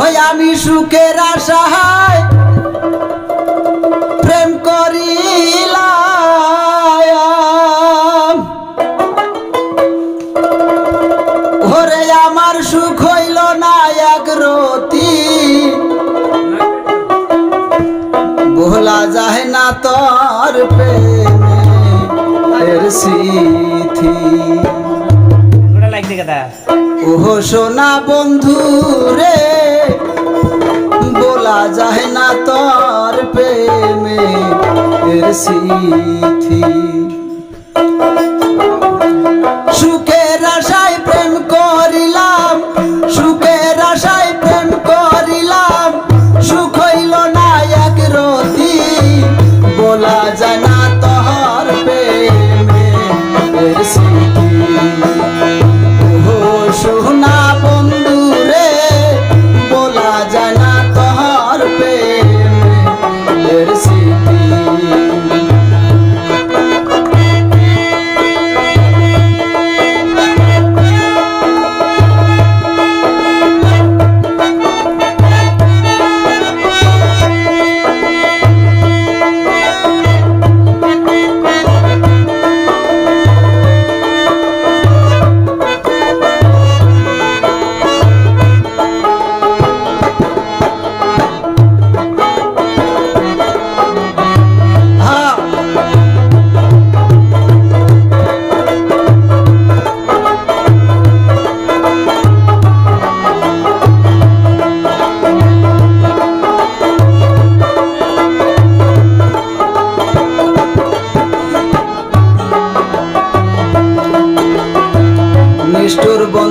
ওই আমি সুখের আশায় প্রেম করিলাম। ওরে আমার সুখ হইল না এক রতি। ভোলা যায় না তোর প্রেমের দা ওহো সোনা বন্ধু রে। বলা যায় না তোর প্রেমে এর সিথি প্রেমের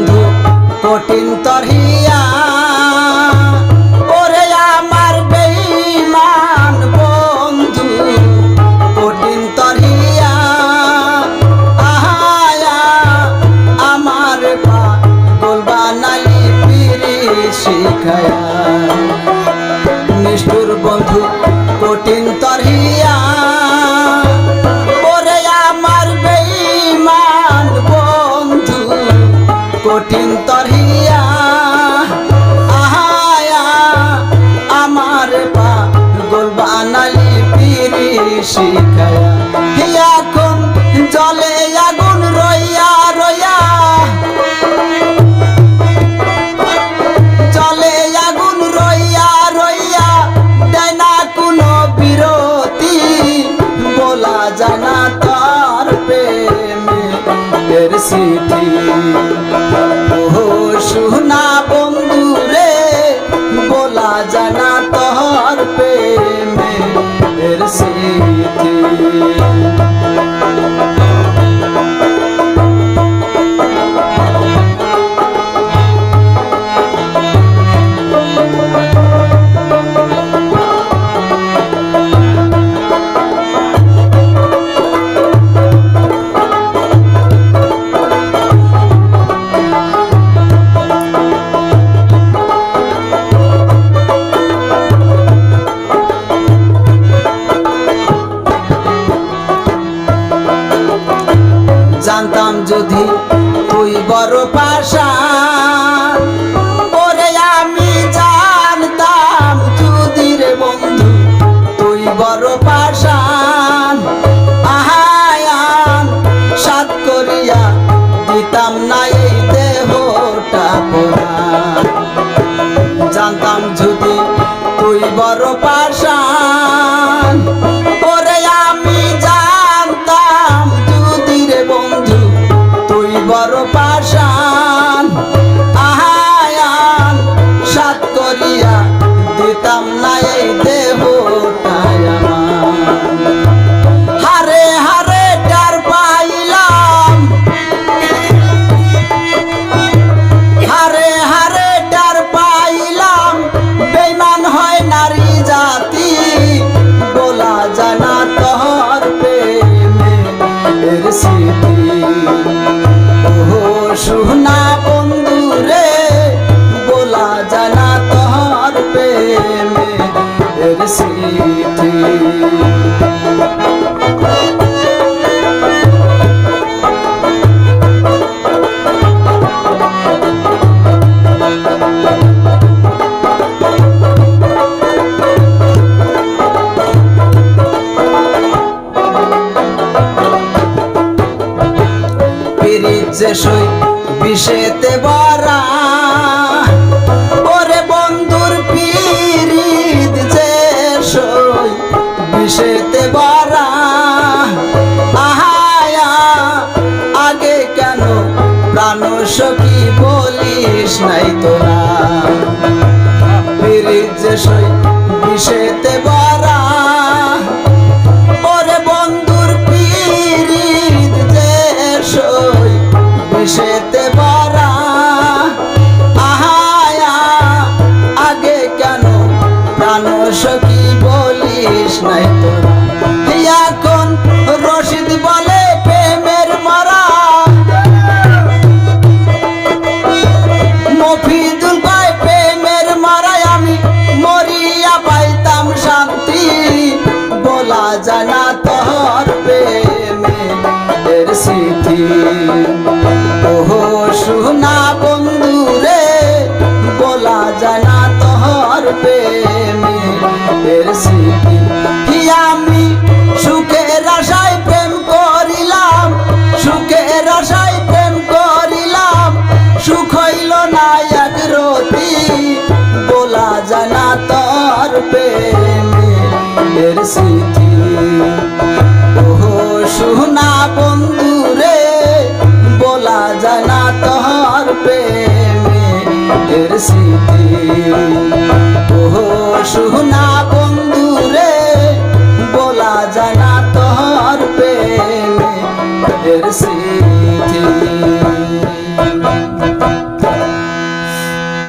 বন্ধু কঠিন তরহিয়া বলা যদি তুই বড় পাশা, ওরে আমি জানতাম যদি বন্ধু, তুই বড় পাশান। আহায়ান সাত করিয়া দিতাম না এই দেহটা পোড়ান। মায়ের স্মৃতি যে কিসেতে বারা আহায়া আগে কেন প্রাণ সখী বলিস নাই তোরা? যে সই ফুলের স্মৃতি। ওহো সোনা বন্ধু রে বলা যায় না প্রেমের স্মৃতি।